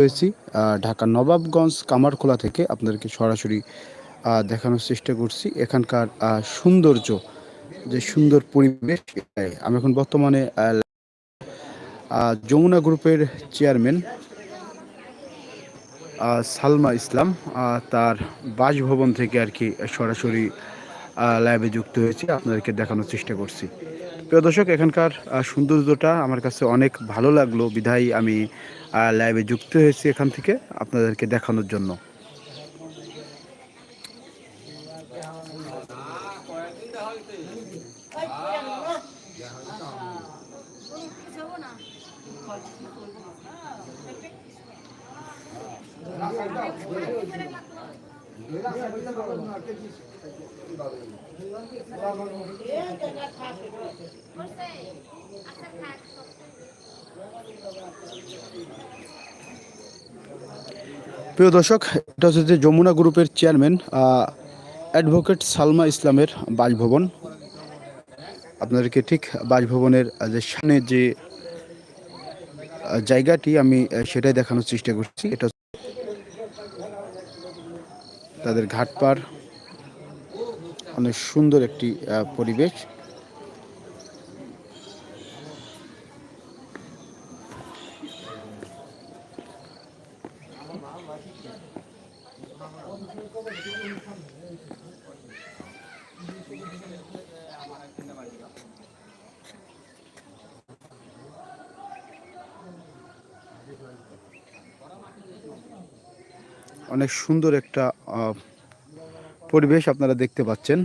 হয়েছি ঢাকা নবাবগঞ্জ কামারখোলা থেকে আপনাদেরকে সরাসরি দেখানোর চেষ্টা করছি। এখানকার সৌন্দর্য, যে সুন্দর পরিবেশ। আমি এখন বর্তমানে যমুনা গ্রুপের চেয়ারম্যান সালমা ইসলাম তার বাসভবন থেকে আর কি সরাসরি লাইভে যুক্ত হয়েছি। আপনাদেরকে দেখানোর চেষ্টা করছি। প্রিয় দর্শক, এখানকার সৌন্দর্যটা আমার কাছে অনেক ভালো লাগল। বিধায় আমি লাইভে যুক্ত হয়েছি এখান থেকে আপনাদেরকে দেখানোর জন্য। প্রিয় দর্শক, এটা হচ্ছে যে যমুনা গ্রুপের চেয়ারম্যান অ্যাডভোকেট সালমা ইসলামের বাসভবন। আপনাদেরকে ঠিক বাসভবনের যে সামনে যে জায়গাটি আমি সেটাই দেখানোর চেষ্টা করছি। এটা তাদের ঘাটপার অনেক সুন্দর একটি পরিবেশ। অনেক সুন্দর একটা পরিবেশ আপনারা দেখতে পাচ্ছেন।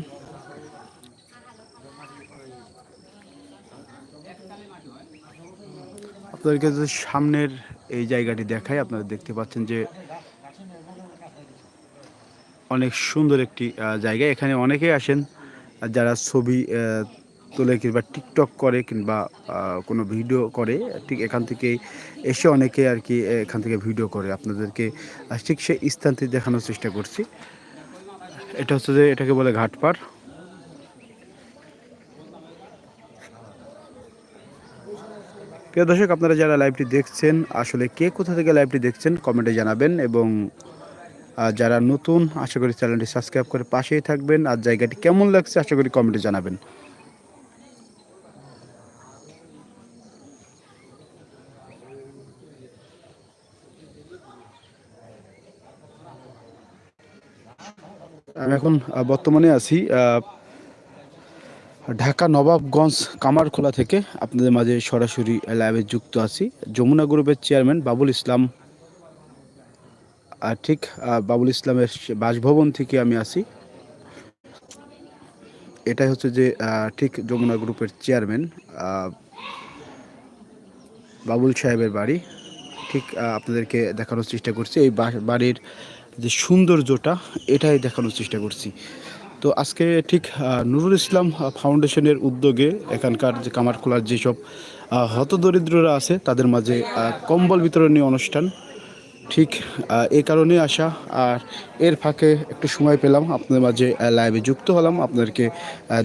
আপনাদেরকে যদি সামনের এই জায়গাটি দেখায় আপনারা দেখতে পাচ্ছেন যে অনেক সুন্দর একটি জায়গা। এখানে অনেকেই আসেন যারা ছবি তোলে কিংবা টিকটক করে কিংবা কোনো ভিডিও করে, ঠিক এখান থেকে এসে অনেকে আর কি, এখান থেকে ভিডিও করে। আপনাদেরকে ঠিক সেই স্থানটি দেখানোর চেষ্টা করছি। এটা হচ্ছে যে এটাকে বলে ঘাটপাড়। প্রিয় দর্শক, আপনারা যারা লাইভটি দেখছেন, আসলে কে কোথা থেকে লাইভটি দেখছেন কমেন্টে জানাবেন এবং যারা নতুন, আশা করি চ্যানেলটি সাবস্ক্রাইব করে পাশেই থাকবেন। আর জায়গাটি কেমন লাগছে, আশা করি কমেন্টে জানাবেন। আমি এখন বর্তমানে আছি ঢাকা নবাবগঞ্জ কামারখোলা থেকে আপনাদের মাঝে সরাসরি লাইভে যুক্ত আছি। যমুনা গ্রুপের চেয়ারম্যান বাবুল ইসলাম ঠিক বাবুল ইসলামের বাসভবন থেকে আমি আসি এটাই হচ্ছে যে ঠিক যমুনা গ্রুপের চেয়ারম্যান বাবুল সাহেবের বাড়ি। ঠিক আপনাদেরকে দেখানোর চেষ্টা করছি, এই বাড়ির যে সৌন্দর্যটা, এটাই দেখানোর চেষ্টা করছি। তো আজকে ঠিক নুরুল ইসলাম ফাউন্ডেশনের উদ্যোগে এখানকার যে কামারখোলার যেসব হতদরিদ্ররা আছে, তাদের মাঝে কম্বল বিতরণী অনুষ্ঠান। ঠিক এই কারণে আসা, আর এর ফাঁকে একটু সময় পেলাম, আপনাদের মাঝে লাইভে যুক্ত হলাম, আপনাদেরকে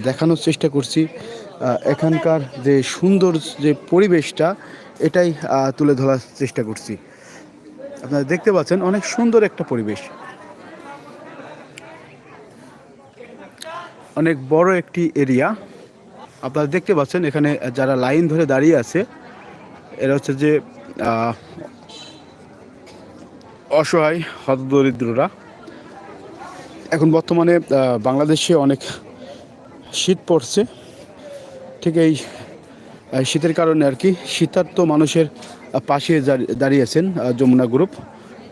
দেখানোর চেষ্টা করছি। এখানকার যে সুন্দর যে পরিবেশটা, এটাই তুলে ধরার চেষ্টা করছি। আপনারা দেখতে পাচ্ছেন অনেক সুন্দর একটা পরিবেশ। অনেক বড় একটি এরিয়া। আপনারা দেখতে পাচ্ছেন এখানে যারা লাইন ধরে দাঁড়িয়ে আছে, এরা হচ্ছে যে অসহায় হতদরিদ্ররা। এখন বর্তমানে বাংলাদেশে অনেক শীত পড়ছে। ঠিক এই শীতের কারণে আর কি শীতার্থ মানুষের পাশে দাঁড়ি- দাঁড়িয়েছেন যমুনা গ্রুপ।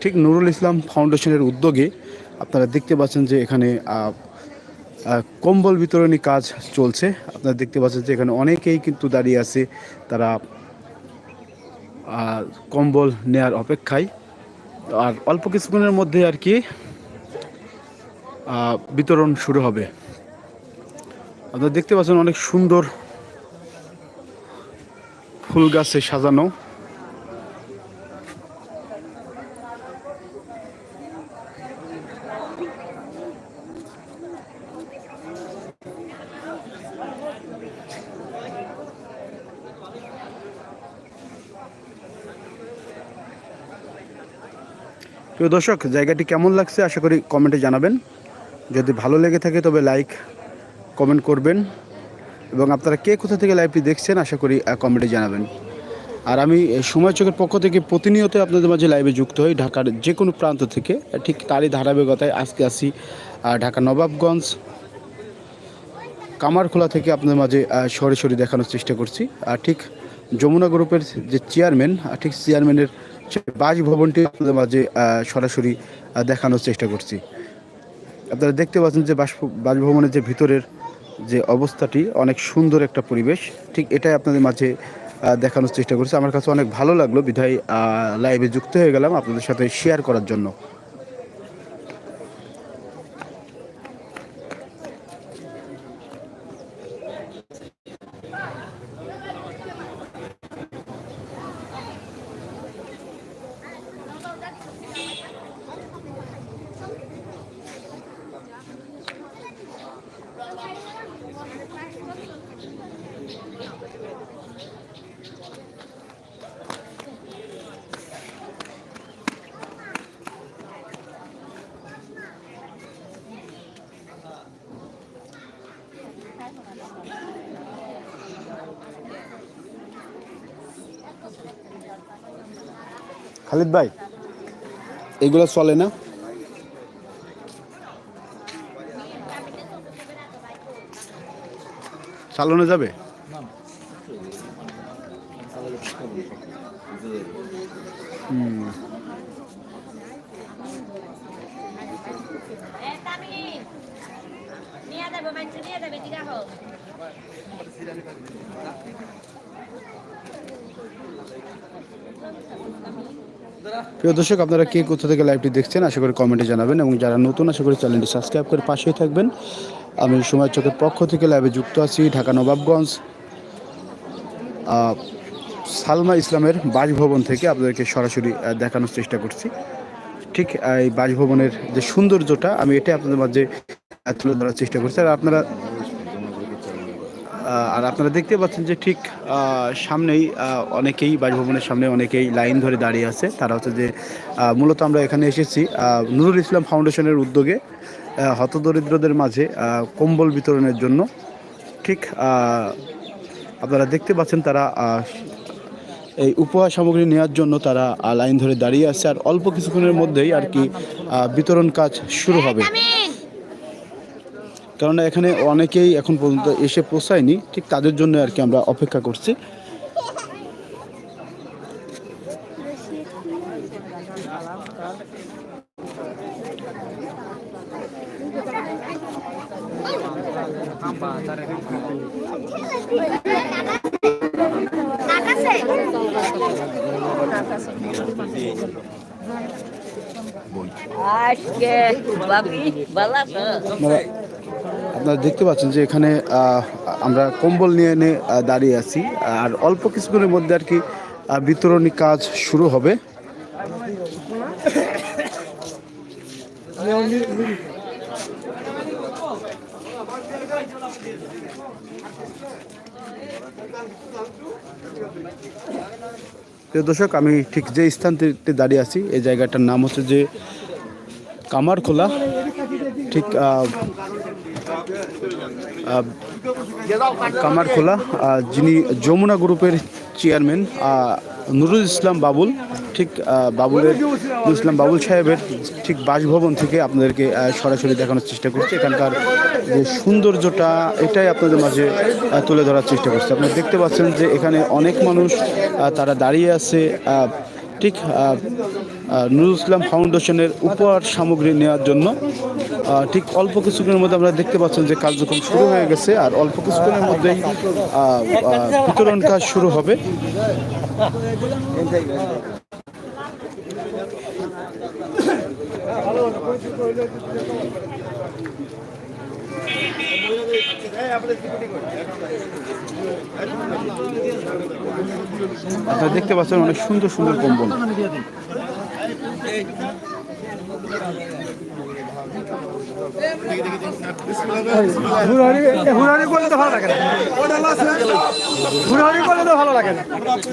ঠিক নুরুল ইসলাম ফাউন্ডেশনের উদ্যোগে আপনারা দেখতে পাচ্ছেন যে এখানে কম্বল বিতরণী কাজ চলছে। আপনারা দেখতে পাচ্ছেন যে এখানে অনেকেই কিন্তু দাঁড়িয়ে আছে, তারা কম্বল নেয়ার অপেক্ষায়। আর অল্প কিছুক্ষণের মধ্যে আর কি বিতরণ শুরু হবে। আপনারা দেখতে পাচ্ছেন অনেক সুন্দর ফুল গাছে সাজানো। প্রিয় দর্শক জায়গাটি কেমন লাগছে আশা করি কমেন্টে জানাবেন। যদি ভালো লেগে থাকে তবে লাইক কমেন্ট করবেন। এবং আপনারা কে কোথা থেকে লাইভটি দেখছেন আশা করি কমেন্টে জানাবেন। আর আমি সময় চোখের পক্ষ থেকে প্রতিনিয়ত আপনাদের মাঝে লাইভে যুক্ত হই ঢাকার যে কোনো প্রান্ত থেকে। ঠিক তারই ধারাবাহিকতায় আজকে আসি ঢাকা নবাবগঞ্জ কামারখোলা থেকে আপনাদের মাঝে আহ, সরাসরি দেখানোর চেষ্টা করছি। আর ঠিক যমুনা গ্রুপের যে চেয়ারম্যান ঠিক চেয়ারম্যানের যে বাসভবনটি আপনাদের মাঝে সরাসরি দেখানোর চেষ্টা করছি। আপনারা দেখতে পাচ্ছেন যে বাস বাসভবনের যে ভিতরের যে অবস্থাটি অনেক সুন্দর একটা পরিবেশ। ঠিক এটাই আপনাদের মাঝে দেখানোর চেষ্টা করছি। আমার কাছে অনেক ভালো লাগল বিধায় লাইভে যুক্ত হয়ে গেলাম আপনাদের সাথে শেয়ার করার জন্য খালিদ ভাই এগুলো চলে না? চালানো যাবে হুম Eh, Tamin. নিয়ে যাবে মানুষ নিয়ে যাবে জিগা হোক প্রিয় দর্শক, আপনারা কে কোথা থেকে লাইভটি দেখছেন, আশা করি কমেন্টে জানাবেন এবং যারা নতুন, আশা করি চ্যানেলটি সাবস্ক্রাইব করে পাশেই থাকবেন। আমি সময় চোখের পক্ষ থেকে লাইভে যুক্ত আছি, ঢাকা নবাবগঞ্জ সালমা ইসলামের বাসভবন থেকে আপনাদেরকে সরাসরি দেখানোর চেষ্টা করছি। ঠিক এই বাসভবনের যে সৌন্দর্যটা, আমি এটাই আপনাদের মাঝে তুলে ধরার চেষ্টা করছি। আর আপনারা আর আপনারা দেখতে পাচ্ছেন যে ঠিক সামনেই অনেকেই বাসভবনের সামনে অনেকেই লাইন ধরে দাঁড়িয়ে আছে। তারা হচ্ছে যে মূলত আমরা এখানে এসেছি নুরুল ইসলাম ফাউন্ডেশনের উদ্যোগে হতদরিদ্রদের মাঝে কম্বল বিতরণের জন্য। ঠিক আপনারা দেখতে পাচ্ছেন তারা এই উপহার সামগ্রী নেওয়ার জন্য তারা লাইন ধরে দাঁড়িয়ে আছে। আর অল্প কিছুক্ষণের মধ্যেই আর কি বিতরণ কাজ শুরু হবে। কেননা এখানে অনেকেই এখন পর্যন্ত এসে পৌঁছায়নি ঠিক তাদের জন্য আর কি আমরা অপেক্ষা করছি। আজকে বাবি বালা আপনারা দেখতে পাচ্ছেন যে এখানে আমরা কম্বল নিয়ে এনে দাঁড়িয়ে আছি। আর অল্প কিছুক্ষণের মধ্যে আর কি বিতরণী কাজ শুরু হবে। দর্শক, আমি ঠিক যে স্থানটিতে দাঁড়িয়ে আছি, এই জায়গাটার নাম হচ্ছে যে কামারখোলা। ঠিক আহ, কামারখোলা যিনি যমুনা গ্রুপের চেয়ারম্যান নুরুল ইসলাম বাবুল ঠিক বাবুলের নুরুল ইসলাম বাবুল সাহেবের ঠিক বাসভবন থেকে আপনাদেরকে সরাসরি দেখানোর চেষ্টা করছি। এখানকার যে সৌন্দর্যটা এটাই আপনাদের মাঝে তুলে ধরার চেষ্টা করছি। আপনারা দেখতে পাচ্ছেন যে এখানে অনেক মানুষ তারা দাঁড়িয়ে আছে ঠিক নুরুল ইসলাম ফাউন্ডেশনের উপহার সামগ্রী নেওয়ার জন্য। ঠিক অল্প কিছুক্ষণের মধ্যে আমরা দেখতে পাচ্ছেন যে কার্যক্রম শুরু হয়ে গেছে আর অল্প কিছুক্ষণের মধ্যেই বিতরণ কাজ শুরু হবে। আপনারা দেখতে পাচ্ছেন অনেক সুন্দর সুন্দর কম্বল।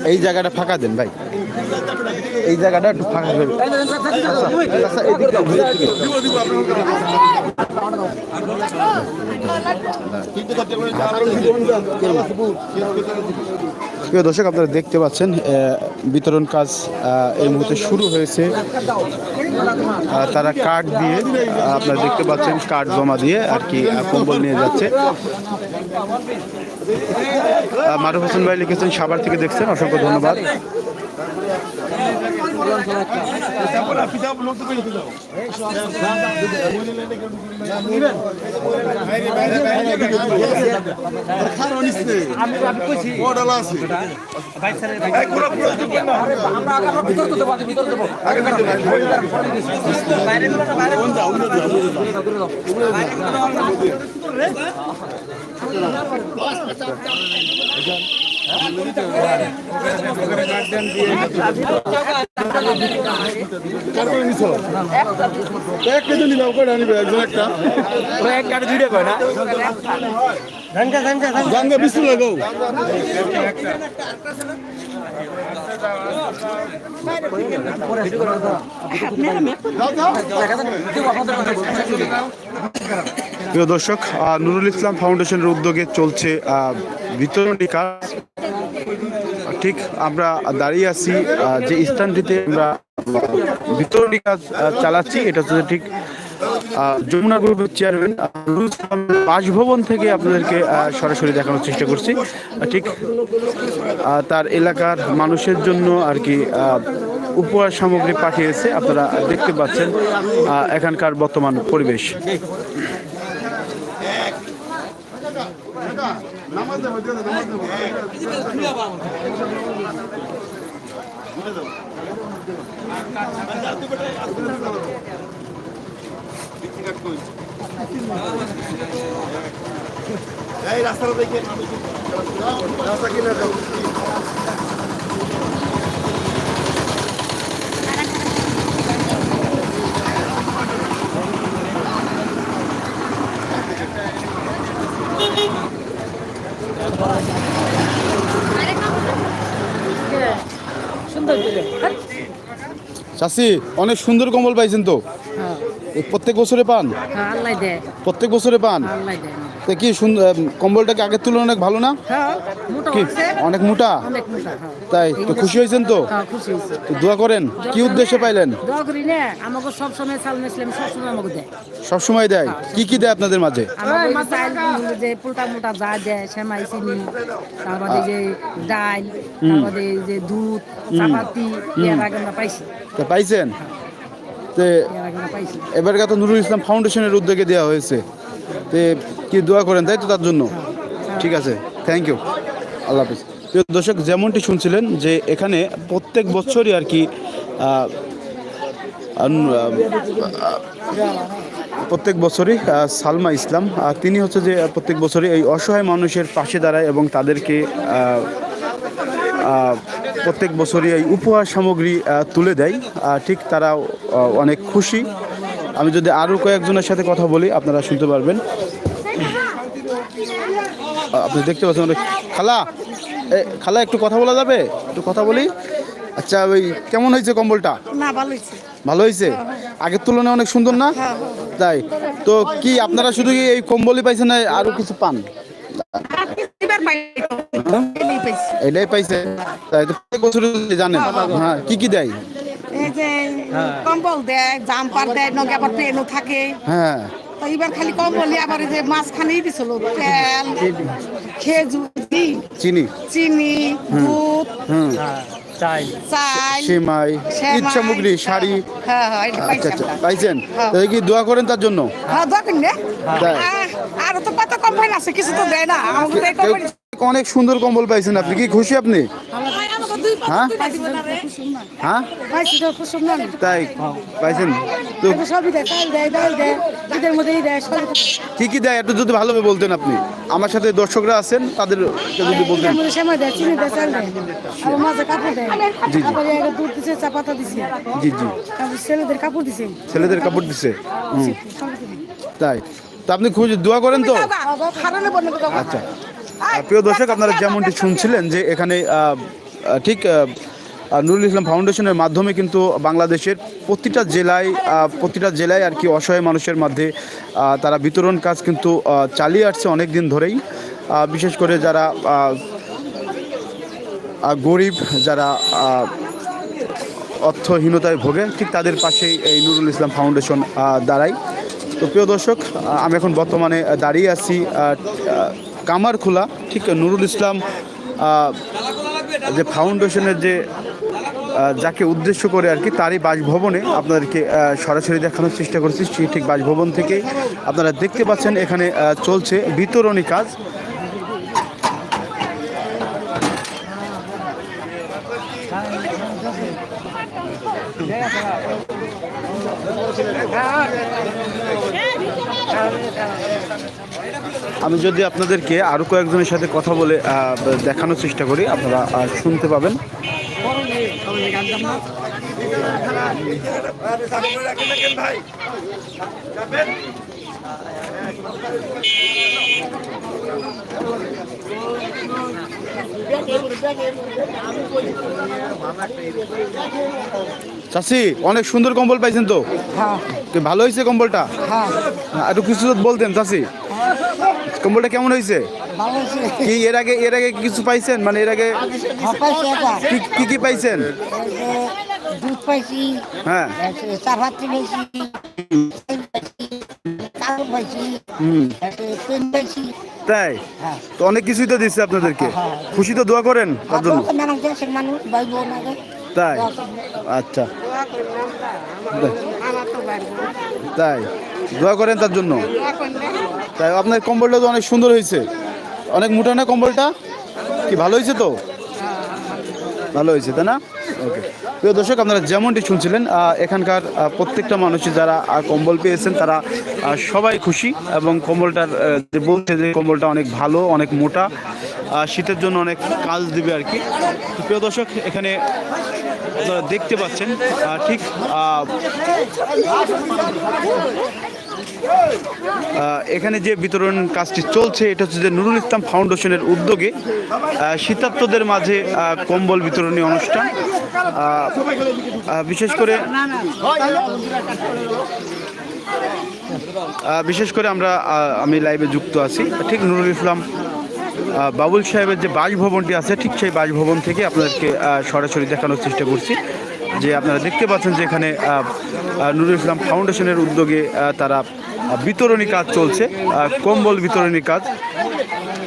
এই জায়গাটা ফাঁকা দেন ভাই এই জায়গাটা একটু ফাঁকা করে আচ্ছা। প্রিয় দর্শক, আপনারা দেখতে পাচ্ছেন বিতরণ কাজ এই মুহূর্তে শুরু হয়েছে। তারা কার্ড দিয়ে আপনারা দেখতে পাচ্ছেন, কার্ড জমা দিয়ে আর কি কম্বল নিয়ে যাচ্ছে। মারুফ হোসেন ভাই লিখেছেন, সাভার থেকে দেখছেন, অসংখ্য ধন্যবাদ। বাইরে এক কেজি নিবা একজন একটা। এক গাড়ি দুইটা কয় না? ধানকা ধানকা লাগাও। প্রিয় দর্শক নুরুল ইসলাম ফাউন্ডেশনের উদ্যোগে চলছে বিতরণী কাজ। ঠিক আমরা দাঁড়িয়ে আছি যে স্থানটিতে আমরা বিতরণী কাজ চালাচ্ছি, এটা হচ্ছে ঠিক যমুনা গ্রুপের চেয়ারম্যান বাসভবন থেকে আপনাদেরকে সরাসরি দেখানোর চেষ্টা করছি। ঠিক তার এলাকার মানুষের জন্য আর কি উপহার সামগ্রী পাঠিয়েছে। আপনারা দেখতে পাচ্ছেন এখানকার বর্তমান পরিবেশ। সুন্দর করে চাষি অনেক সুন্দর কম্বল পাইছেন তো। এই প্রত্যেক বছরে পান? হ্যাঁ আল্লাহ দেয়। প্রত্যেক বছরে পান? আল্লাহ দেয়। তো কি সুন্দর কম্বলটাকে আগের তুলনায় অনেক ভালো না? হ্যাঁ কি অনেক মোটা? হ্যাঁ। তাই তো খুশি হয়েছেন তো? হ্যাঁ দোয়া করেন কি উদ্দেশ্যে পাইলেন? দোয়া করি না আমাকে সব সময় চাল মেসলাম সব সময় আমাকে দেয়। কি কি দেয় আপনাদের মাঝে? পাইছেন? তো এবারকার তো নুরুল ইসলাম ফাউন্ডেশনের উদ্যোগে দেওয়া হয়েছে। তো কি দোয়া করেন, তাই তো তার জন্য? ঠিক আছে থ্যাংক ইউ আল্লাহ হাফিজ। প্রিয় দর্শক, যেমনটি শুনছিলেন যে এখানে প্রত্যেক বছরই আর কি প্রত্যেক বছরই সালমা ইসলাম তিনি হচ্ছে যে প্রত্যেক বছরই এই অসহায় মানুষের পাশে দাঁড়ায় এবং তাদেরকে প্রত্যেক বছরই এই উপহার সামগ্রী তুলে দেয়। ঠিক তারা অনেক খুশি। আমি যদি আরও কয়েকজনের সাথে কথা বলি আপনারা শুনতে পারবেন। আপনি দেখতে পাচ্ছেন অনেক খালা। এ, খালা একটু কথা বলা যাবে? একটু কথা বলি? আচ্ছা ওই কেমন হয়েছে কম্বলটা? ভালো হয়েছে। আগের তুলনায় অনেক সুন্দর না? তাই। তো কি আপনারা শুধু এই কম্বলই পাইছেন না আরও কিছু পান? এটাই পাইছে হ্যাঁ কি কি দেয় কম্বল দেয় জাম্পার দেয় নগে আবার থাকে হ্যাঁ তো এবার খালি আবার যে দিছিল তেল খেজুর চিনি চিনি দুধ সেমাই সামগ্রী শাড়ি হ্যাঁ হ্যাঁ আচ্ছা আচ্ছা পাইছেন হ্যাঁ। কি দোয়া করেন তার জন্য হ্যাঁ তাই। আর তো কত কোম্পানি আছে কিছু তো দেয় না। আমাকে তো এই অনেক সুন্দর কম্বল পাইছেন আপনি কি খুশি আপনি? হ্যাঁ? হ্যাঁ? তাই পাইছেন? তো এগুলো দেয় চাল দেয় ডাল দেয় ঈদের মধ্যেই দেয় সবই দেয়। কি কি দেয়? একটু যদি ভালোভাবে বলতেন আপনি। আমার সাথে দর্শকরা আছেন তাদের যদি বলতেন। জি। জি। জি ছেলেদের কাপড় দিছে। ছেলেদের কাপড় দিছে। তাই। তো আপনি খুঁজে দোয়া করেন তো? আচ্ছা। প্রিয় দর্শক আপনারা যেমনটি শুনছিলেন যে এখানে ঠিক নুরুল ইসলাম ফাউন্ডেশনের মাধ্যমে কিন্তু বাংলাদেশের প্রতিটা জেলায় প্রতিটা জেলায় আর কি অসহায় মানুষের মধ্যে তারা বিতরণ কাজ কিন্তু চালিয়ে আসছে অনেক দিন ধরেই বিশেষ করে যারা গরিব যারা অর্থহীনতায় ভোগে ঠিক তাদের পাশেই এই নুরুল ইসলাম ফাউন্ডেশন দাঁড়ায়। তো প্রিয় দর্শক আমি এখন বর্তমানে দাঁড়িয়ে আছি কামারখোলা, ঠিক নুরুল ইসলাম যে ফাউন্ডেশনের যে যাকে উদ্দেশ্য করে আর কি তারই বাসভবনে আপনাদেরকে সরাসরি দেখানোর চেষ্টা করছি ঠিক বাসভবন থেকে আপনারা দেখতে পাচ্ছেন, এখানে চলছে বিতরণী কাজ। আমি যদি আপনাদেরকে আরও কয়েকজনের সাথে কথা বলে দেখানোর চেষ্টা করি আপনারা শুনতে পাবেন। চাষি অনেক সুন্দর কম্বল পাইছেন তো? হ্যাঁ। ভালো হয়েছে কম্বলটা? হ্যাঁ। একটু কিছু বলতেন চাষি কম্বলটা কেমন হয়েছে কি এর আগে এর আগে কিছু পাইছেন? মানে এর আগে হ্যাঁ কি কি কি পাইছেন? দুধ পাইছি। হ্যাঁ। চা ভাত পাইছি। তাই? তো অনেক কিছুই তো দিচ্ছে আপনাদেরকে। খুশি তো দোয়া করেন তার জন্য তাই? আচ্ছা। তাই। দোয়া করেন তার জন্য। তাই, আপনার কম্বলটা তো অনেক সুন্দর হয়েছে। অনেক মোটা না কম্বলটা? কি, ভালো হয়েছে তো? ভালো হয়েছে, তাই না? ওকে প্রিয় দর্শক, আপনারা যেমনটি শুনছিলেন এখানকার প্রত্যেকটা মানুষই যারা কম্বল পেয়েছেন, তারা সবাই খুশি এবং কম্বলটার যে বলছে যে কম্বলটা অনেক ভালো, অনেক মোটা শীতের জন্য অনেক কাজ দেবে আর কি। প্রিয় দর্শক, এখানে দেখতে পাচ্ছেন ঠিক এখানে যে বিতরণ কাজটি চলছে এটা হচ্ছে যে নুরুল ইসলাম ফাউন্ডেশনের উদ্যোগে আহ, শীতার্তদের মাঝে কম্বল বিতরণী অনুষ্ঠান। বিশেষ করে বিশেষ করে আমরা আমি লাইভে যুক্ত আছি। ঠিক নুরুল ইসলাম বাবুল সাহেবের যে বাসভবনটি আছে ঠিক সেই বাসভবন থেকে আপনাদেরকে সরাসরি দেখানোর চেষ্টা করছি। যে আপনারা দেখতে পাচ্ছেন যে এখানে নুরুল ইসলাম ফাউন্ডেশনের উদ্যোগে তারা বিতরণী কাজ চলছে কম্বল বিতরণী কাজ।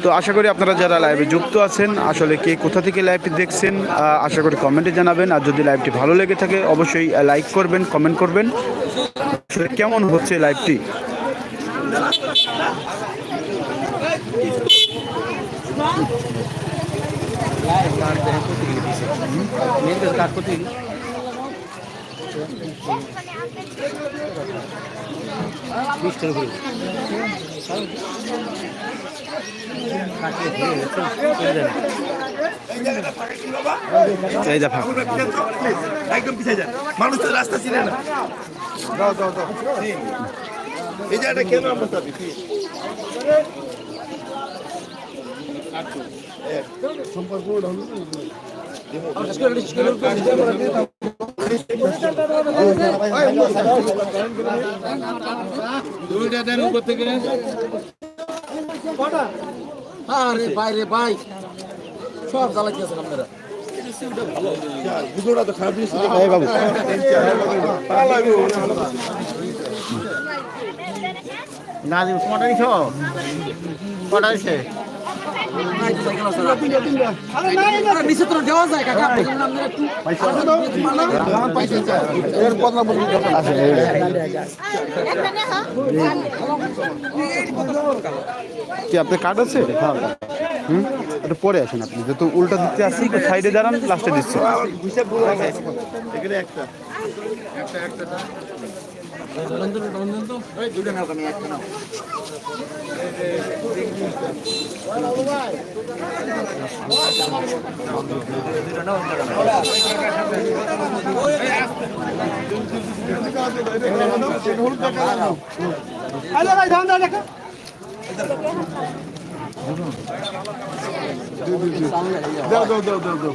তো আশা করি আপনারা যারা লাইভে যুক্ত আছেন, আসলে কে কোথা থেকে লাইভটি দেখছেন আশা করি কমেন্টে জানাবেন। আর যদি লাইভটি ভালো লেগে থাকে, অবশ্যই লাইক করবেন কমেন্ট করবেন। আসলে কেমন হচ্ছে লাইভটি এই দেখা একদম পিছিয়ে যান মানুষ তো রাস্তা চিনে না এই চাবি আরে বাইরে ভাই সব জ্বালাইতেছে আপনারা দুটোটা তো খারাপ জিনিস বাবু না দিন কটা নিছে কি, আপনার কার্ড আছে? হুম? একটু পরে আসেন আপনি যত উল্টা দিতে আসেন তো সাইডে দাঁড়ান লাস্টে দিচ্ছে। আরে ভাই ধান দা দেখা দাও দাও দাও দাও।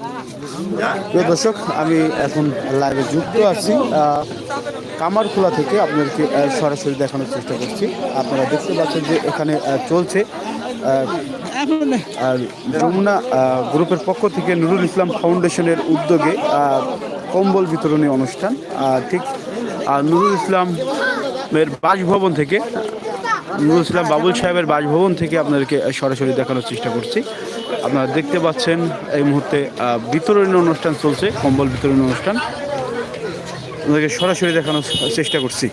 প্রিয় দর্শক আমি এখন লাইভে যুক্ত আছি। আহ, কামারখোলা থেকে আপনাদেরকে সরাসরি দেখানোর চেষ্টা করছি। আপনারা দেখতে পাচ্ছেন যে এখানে চলছে যমুনা গ্রুপের পক্ষ থেকে নুরুল ইসলাম ফাউন্ডেশনের উদ্যোগে কম্বল বিতরণী অনুষ্ঠান। ঠিক নুরুল ইসলামের বাসভবন থেকে নুরুল ইসলাম বাবুল সাহেবের বাসভবন থেকে আপনাদেরকে সরাসরি দেখানোর চেষ্টা করছি। আপনারা দেখতে পাচ্ছেন এই মুহূর্তে বিতরণী অনুষ্ঠান চলছে, কম্বল বিতরণী অনুষ্ঠান। আপনাদেরকে সরাসরি দেখানোর চেষ্টা করছি।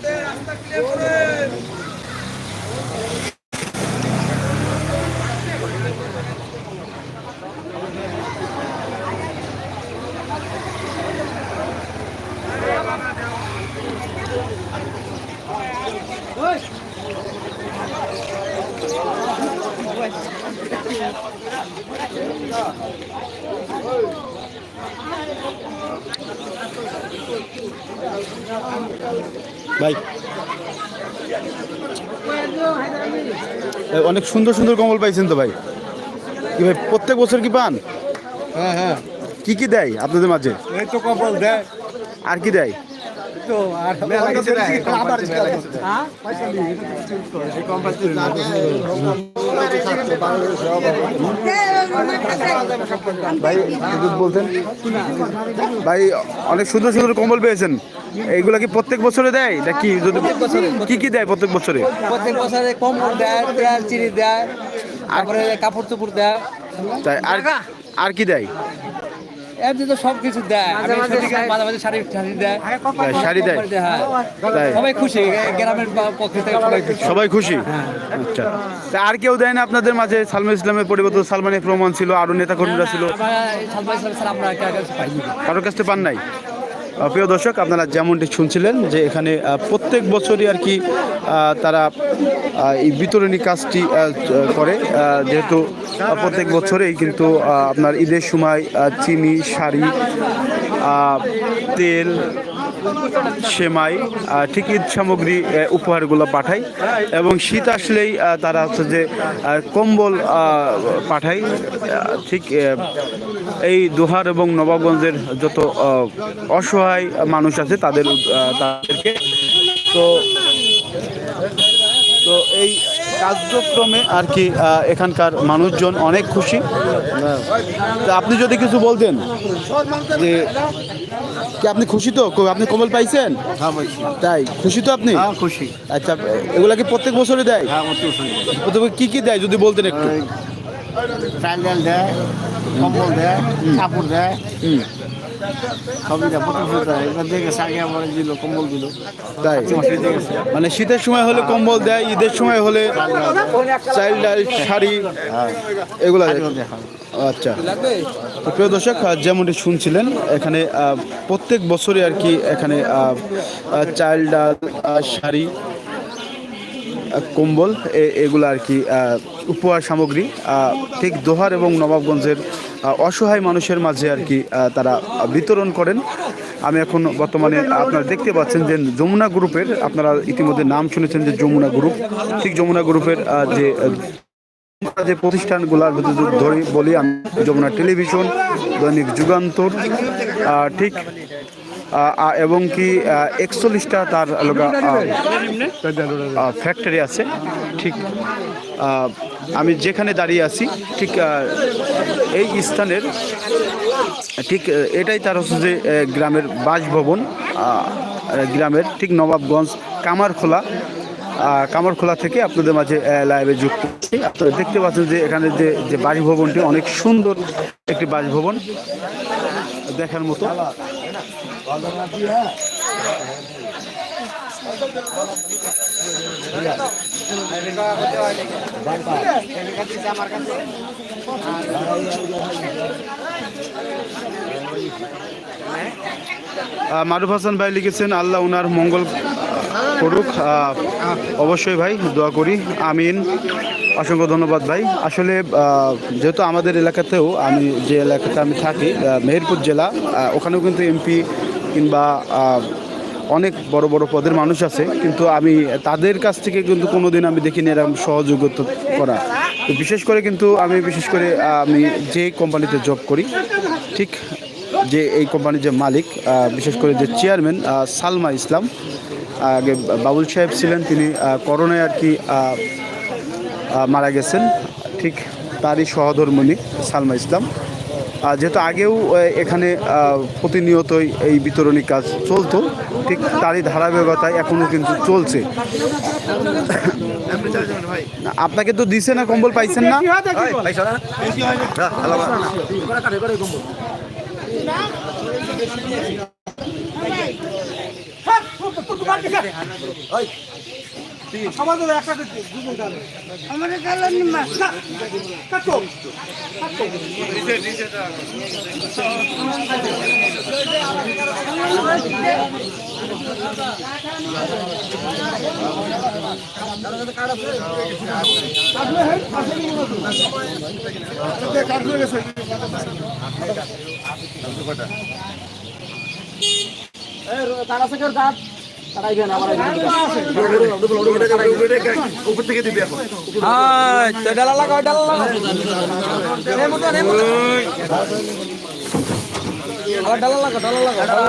সুন্দর সুন্দর কম্বল পাইছেন তো ভাই। কি ভাই প্রত্যেক বছর কি পান? হ্যাঁ হ্যাঁ। কি কি দেয় আপনাদের মাঝে? এই তো কপাল দেয়। আর কি দেয়? তো আর মেলা কিছু দেয়। আবার ভাই বলতেন ভাই অনেক সুন্দর সুন্দর কম্বল পেয়েছেন। এইগুলা কি প্রত্যেক বছরে দেয়? নাকি যদি কি কি দেয় প্রত্যেক বছরে? প্রত্যেক বছরে কম্বল দেয় তেল চিনি দেয় তারপরে কাপড় চোপড় দেয়। তাই আর আর কি দেয়? এমনি তো সব কিছু দেয়। মাঝে মাঝে শাড়ি শাড়ি দেয়। শাড়ি দেয়। হ্যাঁ। তাই। সবাই খুশি গ্রামের পক্ষ থেকে সবাই খুশি। সবাই খুশি? আচ্ছা। তা আর কেউ দেয় না আপনাদের মাঝে? সালমান ইসলামের পরিবর্তন সালমান রহমান ছিল আরও নেতা কর্মীরা ছিল। আমরা সালমান ইসলাম স্যার আমরা কার কাছে পাইনি। কারোর কাছ থেকে পান নাই? প্রিয় দর্শক, আপনারা যেমনটি শুনছিলেন যে এখানে প্রত্যেক বছরই আর কি তারা এই বিতরণী কাজটি করে যেহেতু প্রত্যেক বছরেই কিন্তু আপনার ঈদের সময় চিনি, শাড়ি তেল, সেমাই ঠিক ঈদ সামগ্রী উপহারগুলো পাঠায় এবং শীত আসলেই তারা হচ্ছে যে কম্বল পাঠায় ঠিক এই দোহার এবং নবাবগঞ্জের যত অসহায় মানুষ আছে তাদের তাদেরকে তো তো এই কার্যক্রমে আর কি এখানকার মানুষজন অনেক খুশি। তা আপনি যদি কিছু বলতেন যে কি আপনি খুশি তো? আপনি কমল পাইছেন? তাই? খুশি তো আপনি? খুশি। আচ্ছা এগুলা কি প্রত্যেক বছরে দেয়? হ্যাঁ প্রত্যেক কি কি দেয় যদি বলতেন একটু? চাল ডাল দেয় কম্বল দেয় কাপড় দেয়। সবই দেয় বছর এবার দেখে আগে আমার দিল কম্বল দিল। তাই? মানে শীতের সময় হলে কম্বল দেয় ঈদের সময় হলে চাইল ডাল শাড়ি এগুলো দেয়। আচ্ছা। তো প্রিয় দর্শক যেমনটি শুনছিলেন এখানে প্রত্যেক বছরই আর কি এখানে চাল ডাল শাড়ি কম্বল এগুলো আর কি উপহার সামগ্রী ঠিক দোহার এবং নবাবগঞ্জের অসহায় মানুষের মাঝে আর কি তারা বিতরণ করেন। আমি এখন বর্তমানে আপনারা দেখতে পাচ্ছেন যে যমুনা গ্রুপের, আপনারা ইতিমধ্যে নাম শুনেছেন যে যমুনা গ্রুপ, ঠিক যমুনা গ্রুপের যে যে প্রতিষ্ঠানগুলোর ধরি, বলি আমি, যমুনা টেলিভিশন, দৈনিক যুগান্তর ঠিক এবং কি একচল্লিশটা তার ফ্যাক্টরি আছে। ঠিক আমি যেখানে দাঁড়িয়ে আছি, ঠিক এই স্থানের, ঠিক এটাই তার হচ্ছে যে গ্রামের বাসভবন গ্রামের ঠিক নবাবগঞ্জ কামারখোলা। কামারখোলা থেকে আপনাদের মাঝে লাইভে যুক্ত। আপনারা দেখতে পাচ্ছেন যে এখানে যে যে বাসভবনটি অনেক সুন্দর একটি বাসভবন দেখার মতো আহ, মারুফ হাসান ভাই লিখেছেন, আল্লাহ উনার মঙ্গল করুক। অবশ্যই ভাই, দোয়া করি। আমিন। অসংখ্য ধন্যবাদ ভাই। আসলে যেহেতু আমাদের এলাকাতেও আমি, যে এলাকাতে আমি থাকি মেহেরপুর জেলা ওখানেও কিন্তু এমপি কিংবা অনেক বড় বড় পদের মানুষ আছে। কিন্তু আমি তাদের কাছ থেকে কিন্তু কোনোদিন আমি দেখিনি এরকম সহযোগিতা করা। বিশেষ করে কিন্তু আমি, বিশেষ করে আমি যে কোম্পানিতে জব করি, ঠিক যে এই কোম্পানির যে মালিক বিশেষ করে যে চেয়ারম্যান সালমা ইসলাম আগে বাবুল সাহেব ছিলেন তিনি করোনায় আর কি মারা গেছেন। ঠিক তারই সহধর্মণি সালমা ইসলাম। যেহেতু আগেও এখানে প্রতিনিয়তই এই বিতরণী কাজ চলতো ঠিক তারই ধারাবাহিকতায় এখনও কিন্তু চলছে। আপনাকে তো দিছে না কম্বল পাইছেন না? তোমার হ্যাঁ তো ডালা লাগাও ডালা লাগাও এই মতো এই মতো আবার ডালা লাগাও ডালা লাগাও ডালা লাগাও ডালা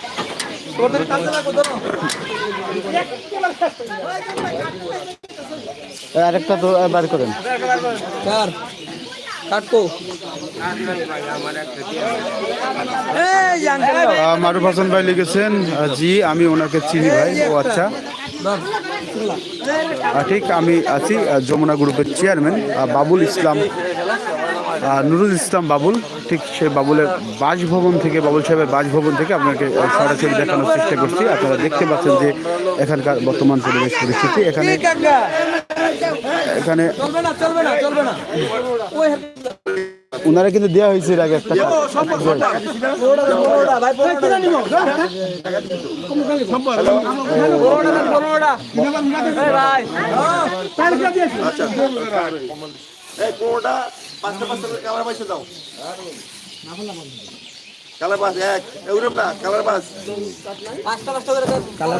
আরেকটা তো বার করেন। কার? কাটকো মারুফ হাসান ভাই লিখেছেন জি আমি ওনাকে চিনি ভাই ও আচ্ছা। ঠিক আমি আছি যমুনা গ্রুপের চেয়ারম্যান বাবুল ইসলাম। নুরুল ইসলাম বাবুল, ঠিক সেই বাবুলের বাসভবন থেকে, বাবুল সাহেবের বাসভবন থেকে আপনাকে সরাসরি দেখানোর চেষ্টা করছি। আপনারা দেখতে পাচ্ছেন যে এখানকার বর্তমান পরিবেশ পরিস্থিতি। এখানে এখানে ওনারা কিন্তু দেওয়া হয়েছে এর আগে একটা পাঁচটা পাঁচটা কালার পাইছে দাও। কালার বাস এক এগুলো না কালার বাস পাঁচটা পাঁচটা করে কালার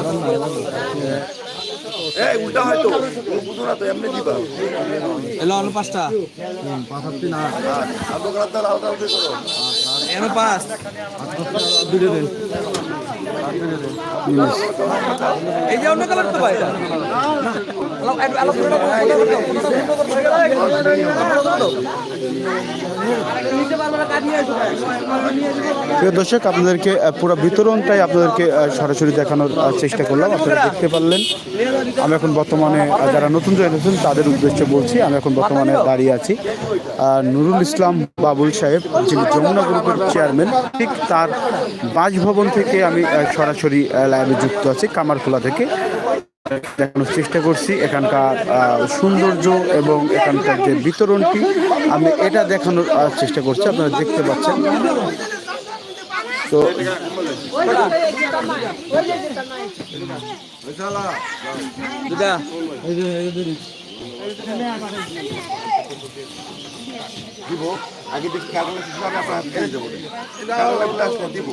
এই উল্টা হয়তো বুঝো না তো এমনি দিবা। এলো আলু পাঁচটা। আধো কালার দাও আলাদা আলাদা করো এনো পাঁচ। এই যে অন্য কালার তো ভাই এটা প্রিয় দর্শক, আপনাদেরকে পুরো বিতরণটাই আপনাদেরকে সরাসরি দেখানোর চেষ্টা করলাম। আপনারা দেখতে পারলেন। আমি এখন বর্তমানে যারা নতুন জয়েন হয়েছেন, তাদের উদ্দেশ্যে বলছি, আমি এখন বর্তমানে দাঁড়িয়ে আছি। নুরুল ইসলাম বাবুল সাহেব, যিনি যমুনা গ্রুপের চেয়ারম্যান, ঠিক তার বাসভবন থেকে আমি সরাসরি লাইভে যুক্ত আছি, কামারখোলা থেকে। দেখানোর চেষ্টা করছি। এখানকার আহ, সৌন্দর্য এবং এখানকার যে বিতরণটি আমি এটা দেখানোর আহ, চেষ্টা করছি। আপনারা দেখতে পাচ্ছেন। তো দুটা দিব আগে দেখি কাগজ হিসাবে আপনার হাতে দিয়ে দেবো কাগজ লাগলে আজকে দিব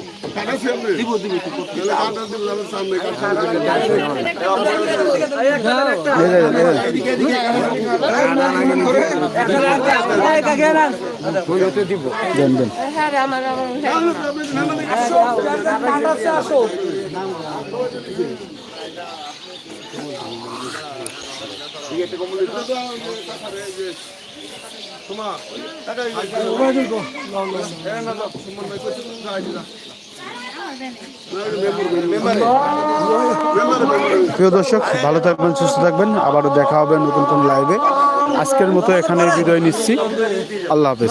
দিব দিব তাহলে কাগজ দিব তাহলে সামনে এই যে, এই যে। দেন দেন প্রিয় দর্শক ভালো থাকবেন সুস্থ থাকবেন। আবারও দেখা হবে নতুন কোন লাইভে আজকের মতো এখানে বিদায় নিচ্ছি। আল্লাহ হাফেজ।